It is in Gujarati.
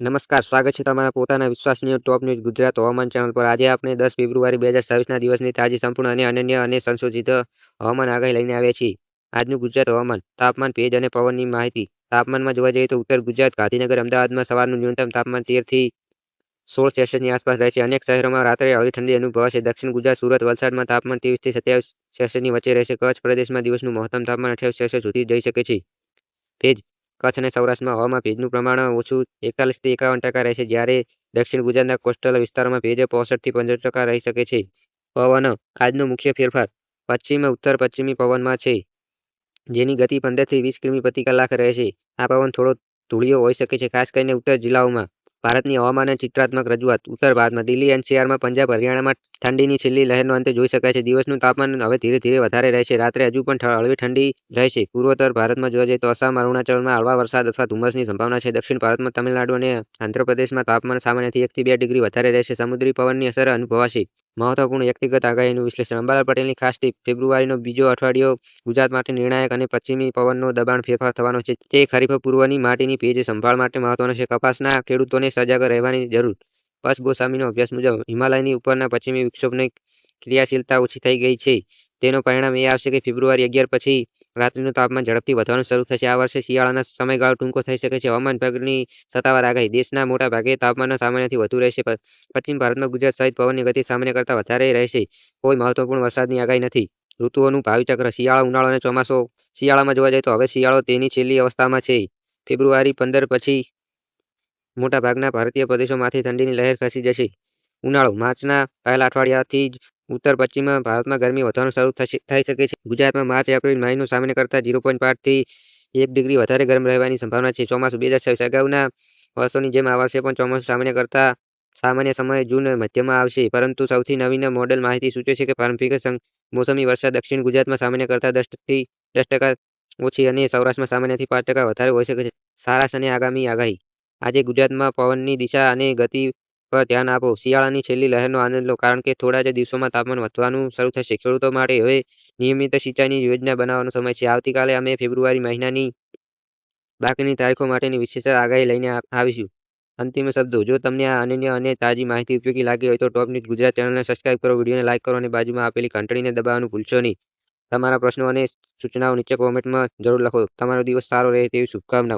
નમસ્કાર, સ્વાગત છે તમારા પોતાના વિશ્વાસનીય ટોપ ન્યૂઝ ગુજરાત હવામાન ચેનલ પર. આજે આપણે દસ ફેબ્રુઆરી બે હજાર છવ્વીસના દિવસની તાજી, સંપૂર્ણ અને અનન્ય અને સંશોધિત હવામાન આગાહી લઈને આવ્યા છીએ. આજનું ગુજરાત હવામાન, તાપમાન, ભેજ અને પવનની માહિતી. તાપમાનમાં જોવા જઈએ તો ઉત્તર ગુજરાત, ગાંધીનગર, અમદાવાદમાં સવારનું ન્યૂનતમ તાપમાન તેરથી સોળ સેલ્સિયસની આસપાસ રહેશે અનેક શહેરોમાં રાત્રે હળવી ઠંડી અનુભવાશે દક્ષિણ ગુજરાત, સુરત, વલસાડમાં તાપમાન ત્રેવીસથી સત્યાવીસ સેલ્સિયસની વચ્ચે રહેશે કચ્છ પ્રદેશમાં દિવસનું મહત્તમ તાપમાન અઠ્યાવીસ સેલ્સિયસ સુધી જઈ શકે છે. ભેજ કચ્છ અને સૌરાષ્ટ્રમાં હવામાં ભેજનું પ્રમાણ ઓછું એકતાલીસથી એકાવન ટકા રહેશે જ્યારે દક્ષિણ ગુજરાતના કોસ્ટલ વિસ્તારોમાં ભેજ પોસઠથી પંદર ટકા રહી શકે છે. પવન આજનો મુખ્ય ફેરફાર પશ્ચિમ, ઉત્તર, પશ્ચિમી પવનમાં છે, જેની ગતિ પંદરથી વીસ કિમી પ્રતિ કલાક રહેશે આ પવન થોડો ધૂળિયો હોઈ શકે છે, ખાસ કરીને ઉત્તર જિલ્લાઓમાં. ભારતની હવામાન ચિત્રાત્મક રજૂઆત. ઉત્તર ભારતમાં દિલ્હી એનસીઆરમાં પંજાબ, હરિયાણામાં ઠંડીની છેલ્લી લહેરનો અંતે જોઈ શકાય છે. દિવસનું તાપમાન હવે ધીરે ધીરે વધારે રહેશે. રાત્રે હજુ પણ હળવી ઠંડી રહેશે. પૂર્વોત્તર ભારતમાં જોવા જઈએ તો આસામ, અરુણાચલમાં હળવા વરસાદ અથવા ધુમ્મસની સંભાવના છે. દક્ષિણ ભારતમાં તમિલનાડુ અને આંધ્રપ્રદેશમાં તાપમાન સામાન્યથી એકથી બે ડિગ્રી વધારે રહેશે. સમુદ્રી પવનની અસર અનુભવાશે. મહત્વપૂર્ણ વ્યક્તિગત આગાહીનું વિશ્લેષણ. અંબાલાલ પટેલની ખાસ ટીપ, ફેબ્રુઆરીનો બીજો અઠવાડિયો ગુજરાત માટે નિર્ણાયક અને પશ્ચિમી પવનનો દબાણ ફેરફાર થવાનો છે. તે ખરીફ પૂર્વની માટીની ભેજ સંભાળ માટે મહત્વનો છે. કપાસના ખેડૂતોને સજાગ રહેવાની જરૂર. પશ ગોસ્વામીનો અભ્યાસ મુજબ હિમાલયની ઉપરના પશ્ચિમી વિક્ષોભની ક્રિયાશીલતા ઓછી થઈ ગઈ છે. તેનો પરિણામ એ આવશે કે ફેબ્રુઆરી અગિયાર પછી રાત્રિનું તાપમાન ઝડપથી વધવાનું શરૂ થશે. આ વર્ષે શિયાળાના સમયગાળો ટૂંકો થઈ શકે છે. હવામાન વિભાગની સત્તાવાર આગાહી. દેશના મોટા ભાગે તાપમાન સામાન્યથી વધુ રહેશે. પશ્ચિમ ભારતમાં ગુજરાત સહિત પવનની ગતિ સામાન્ય કરતાં વધારે રહેશે. કોઈ મહત્વપૂર્ણ વરસાદની આગાહી નથી. ઋતુઓનું ભાવિચક્ર, શિયાળો ઉનાળો અને ચોમાસો શિયાળામાં જોવા જાય તો હવે શિયાળો તેની છેલ્લી અવસ્થામાં છે. ફેબ્રુઆરી પંદર પછી મોટાભાગના ભારતીય પ્રદેશોમાંથી ઠંડીની લહેર ખસી જશે. ઉનાળો, માર્ચના પહેલા અઠવાડિયાથી જ ઉત્તર પશ્ચિમ ભારતમાં ગરમી વધવાનું શરૂ થઈ શકે છે. ગુજરાતમાં માર્ચ, એપ્રિલ મહિનો સામાન્ય કરતાં ઝીરો પોઈન્ટ પાંચથી એક ડિગ્રી વધારે ગરમ રહેવાની સંભાવના છે. ચોમાસું બે હજાર છવ્વીસ અગાઉના વર્ષોની જેમ આ વર્ષે પણ ચોમાસું સામાન્ય કરતાં સામાન્ય સમયે જૂન મધ્યમાં આવશે. પરંતુ સૌથી નવીન મોડેલ માહિતી સૂચવે છે કે પ્રારંભિક મોસમી વર્ષા દક્ષિણ ગુજરાતમાં સામાન્ય કરતાં દસથી દસ ટકા ઓછી અને સૌરાષ્ટ્રમાં સામાન્યથી પાંચ ટકા વધારે હોઈ શકે છે. સારા અને આગામી આગાહી. આજે ગુજરાતમાં પવનની દિશા અને ગતિ પર ધ્યાન આપો. શિયાળાની છેલ્લી લહેરનો આનંદ લો, કારણ કે થોડા જ દિવસોમાં તાપમાન વધવાનું શરૂ થશે. ખેડૂતો માટે હવે નિયમિત સિંચાઈની યોજના બનાવવાનો સમય છે. આવતીકાલે અમે ફેબ્રુઆરી મહિનાની બાકીની તારીખો માટેની વિશેષ આગાહી લઈને આવીશું. અંતિમ શબ્દો, જો તમને આ અનન્ય અને તાજી માહિતી ઉપયોગી લાગી હોય તો ટોપ ન્યૂઝ ગુજરાત ચેનલને સબસ્ક્રાઇબ કરો. વિડીયોને લાઇક કરો અને બાજુમાં આપેલી ઘંટડીને દબાવવાનું ભૂલશો નહીં. તમારા પ્રશ્નો અને સૂચનાઓ નીચે કોમેન્ટમાં જરૂર લખો. તમારો દિવસ સારો રહે તેવી શુભકામનાઓ.